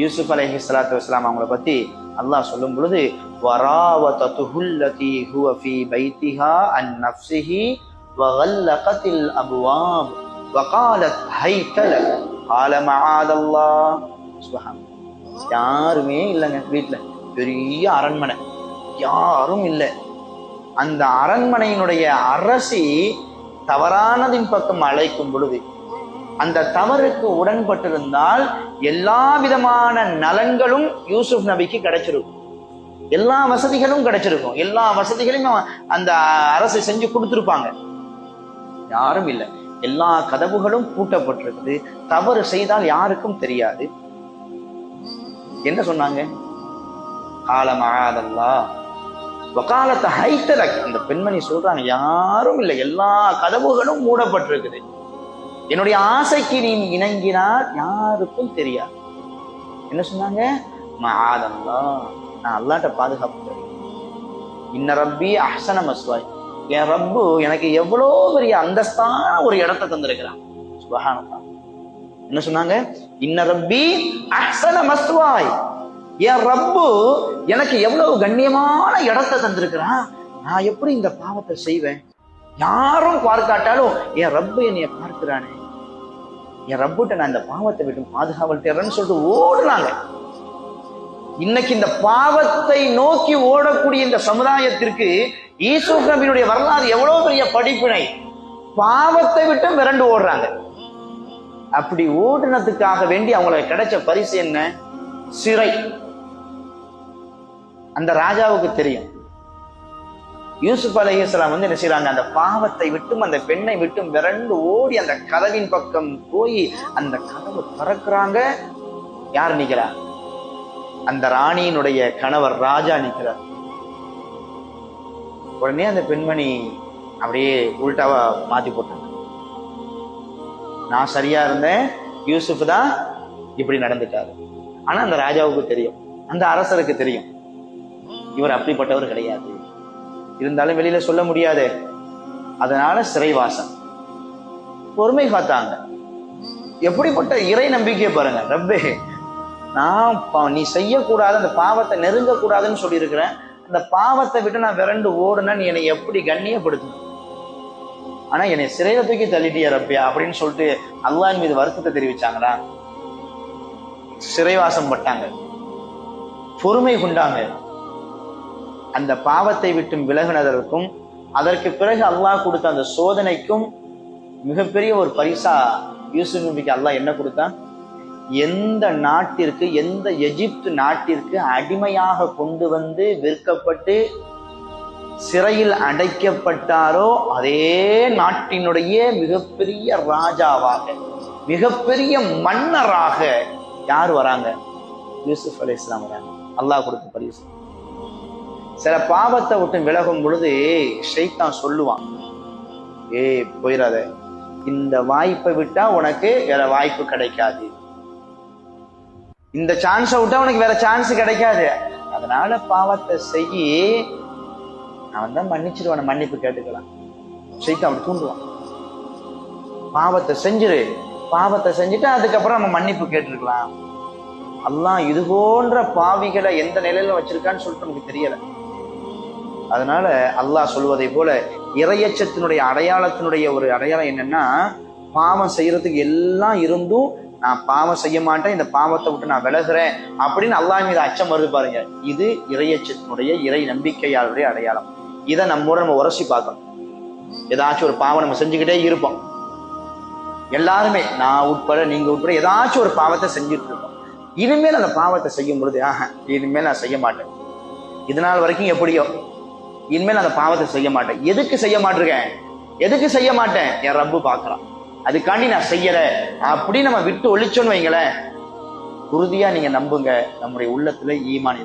யூசுப் அலஹி சலாத்து வஸ்லாம் அவங்கள பற்றி அல்லாஹ் சொல்லும் பொழுது வராவததுஹுல்லதி ஹுவ ஃபீ பைத்திஹா அன் நஃப்ஸிஹி வகல்லகத்தில் அபுவாப் வகாலத் ஹைத்தல கால மஆதல்லாஹ். சுப்ஹான் யாருமே இல்லைங்க வீட்டில் பெரிய அரண்மனை. யாரும் இல்லை. அந்த அரண்மனையினுடைய அரசி தவறானதின் பக்கம் அழைக்கும் பொழுது அந்த தவறுக்கு உடன்பட்டிருந்தால் எல்லா விதமான நலன்களும் யூசுப் நபிக்கு கிடைச்சிருக்கும் எல்லா வசதிகளும் கிடைச்சிருக்கும். எல்லா வசதிகளையும் அந்த அரசு செஞ்சு கொடுத்துருப்பாங்க. யாரும் இல்லை. எல்லா கதவுகளும் பூட்டப்பட்டிருக்குது. தவறு செய்தால் யாருக்கும் தெரியாது. என்ன சொன்னாங்க? காலமாதல்லா வக்காலத்தை ஹைத்தலக். அந்த பெண்மணி சொல்றாங்க யாரும் இல்லை. எல்லா கதவுகளும் மூடப்பட்டிருக்குது. என்னுடைய ஆசைக்கு நீ இணங்கினால் யாருக்கும் தெரியாது. என்ன சொன்னாங்க? மாதல்லா நான் அல்லாட்ட பாதுகாப்பு தருவேன் இன்ன ரப்பி அஹசன மஸ்வாய். என் ரப்பு எனக்கு எவ்வளோ பெரிய அந்தஸ்தான ஒரு இடத்தை தந்திருக்கிறான். சுபஹானல்லாஹ். என்ன சொன்னாங்க? இன்ன ரப்பி அஹசன மஸ்வாய். என் ரப்பு எனக்கு எவ்வளவு கண்ணியமான இடத்தை தந்திருக்கிறான். நான் எப்படி இந்த பாவத்தை செய்வேன்? யாரும் பார்க்காட்டாலும் என் ரப்பு என்னைய பார்க்கிறானே? என் ரப்புட்ட நான் இந்த பாவத்தை விட்டு பாதுகாவல் தேர்றேன்னு சொல்லிட்டு ஓடுனாங்க இன்னைக்கு இந்த பாவத்தை நோக்கி ஓடக்கூடிய இந்த சமுதாயத்திற்கு ஈசூப் நபியினுடைய வரலாறு எவ்வளவு பெரிய படிப்பினை. பாவத்தை விட்டு மிரண்டு ஓடுறாங்க. அப்படி ஓடுனதுக்காக வேண்டி அவங்களுக்கு கிடைச்ச பரிசு என்ன? சிறை. அந்த ராஜாவுக்கு தெரியும். யூசுப் அலைஹிஸ்லாம் வந்து என்ன செய்யறாங்க அந்த பாவத்தை விட்டும் அந்த பெண்ணை விட்டும் விரண்டு ஓடி அந்த கதவின் பக்கம் போய் அந்த கதவு திறக்கிறாங்க. யார் நிக்கிறா? அந்த ராணியினுடைய கணவர் ராஜா நிக்கிறார். உடனே அந்த பெண்மணி அப்படியே உள்டாவா மாத்தி போட்டாங்க. நான் சரியா இருந்தேன் யூசுப் தான் இப்படி நடந்துட்டாரு. ஆனா அந்த ராஜாவுக்கு தெரியும் அந்த அரசருக்கு தெரியும். இவர் அப்படிப்பட்டவர் கிடையாது. இருந்தாலும் வெளியில சொல்ல முடியாது. அதனால சிறைவாசம். பொறுமை காத்தாங்க. எப்படிப்பட்ட இறை நம்பிக்கையை பாருங்க. ரப்பே நான் பா- நீ செய்யக்கூடாது அந்த பாவத்தை நெருங்கக்கூடாதுன்னு சொல்லியிருக்கிறேன். அந்த பாவத்தை விட்டு நான் விரண்டு ஓடுனா நீ என்னை எப்படி கண்ணியப்படுத்தணும் ஆனா என்னை சிறையில தூக்கி தள்ளிட்டியா ரப்பியா அப்படின்னு சொல்லிட்டு அல்லாஹ் மீது வருத்தத்தை தெரிவிச்சாங்களா? சிறைவாசம் பட்டாங்க. பொறுமை கொண்டாங்க. அந்த பாவத்தை விட்டு விலகினதற்கும் அதற்கு பிறகு அல்லாஹ் கொடுத்த அந்த சோதனைக்கும் மிகப்பெரிய ஒரு பரிசா யூசுப் நபிக்கு அல்லாஹ் என்ன கொடுத்தான்? எந்த நாட்டிற்கு எந்த எஜிப்து நாட்டிற்கு அடிமையாக கொண்டு வந்து விற்கப்பட்டு சிறையில் அடைக்கப்பட்டாரோ அதே நாட்டினுடைய மிகப்பெரிய ராஜாவாக மிகப்பெரிய மன்னராக யார் வராங்க? யூசுப் அலி இஸ்லாம் வராங்க. அல்லாஹ் கொடுத்த பரிசு. சில பாவத்தை விட்டு விலகும் பொழுது ஷைத்தான் சொல்லுவான் ஏய் போயிடாத இந்த வாய்ப்பை விட்டா உனக்கு வேற வாய்ப்பு கிடைக்காது. இந்த சான்ஸை விட்டா உனக்கு வேற சான்ஸ் கிடைக்காது. அதனால பாவத்தை செய்ய அவன் தான் மன்னிச்சிருவான மன்னிப்பு கேட்டுக்கலாம். ஷைத்தான் அவன் தூண்டுவான். பாவத்தை செஞ்சிரு. பாவத்தை செஞ்சுட்டு அதுக்கப்புறம் நம்ம மன்னிப்பு கேட்டிருக்கலாம். அல்லாஹ் இது போன்ற பாவிகளை எந்த நிலையில வச்சிருக்கான்னு சொல்லிட்டு நமக்கு தெரியலை. அதனால அல்லாஹ் சொல்வதை போல இறையச்சத்தினுடைய அடையாளத்தினுடைய ஒரு அடையாளம் என்னன்னா பாவம் செய்யறதுக்கு எல்லாம் இருந்தும் நான் பாவம் செய்ய மாட்டேன் இந்த பாவத்தை விட்டு நான் விலகிறேன் அப்படின்னு அல்லாஹ் மீது அச்சம் வருது பாருங்க. இது இறையச்சத்தினுடைய இறை நம்பிக்கையாளருடைய அடையாளம். இதை நம்மோட நம்ம உரசி பார்க்கணும். ஏதாச்சும் ஒரு பாவம் நம்ம செஞ்சுக்கிட்டே இருப்போம். எல்லாருமே நான் உட்பட நீங்க உட்பட ஏதாச்சும் ஒரு பாவத்தை செஞ்சுட்டு இருக்கோம். இனிமேல் அந்த பாவத்தை செய்யும் பொழுது ஆஹ் இனிமேல் நான் செய்ய மாட்டேன். இது நாள் வரைக்கும் எப்படியோ இனிமேல் அந்த பாவத்தை செய்ய மாட்டேன். எதுக்கு செய்ய மாட்டிருக்கேன்? எதுக்கு செய்ய மாட்டேன்? என் ரப்பு பார்க்கறான். அதுக்காண்டி நான் செய்யல. அப்படி நம்ம விட்டு ஒழிச்சோன்னு வைங்களேன். உறுதியா நீங்க நம்புங்க. நம்முடைய உள்ளத்துல ஈமான்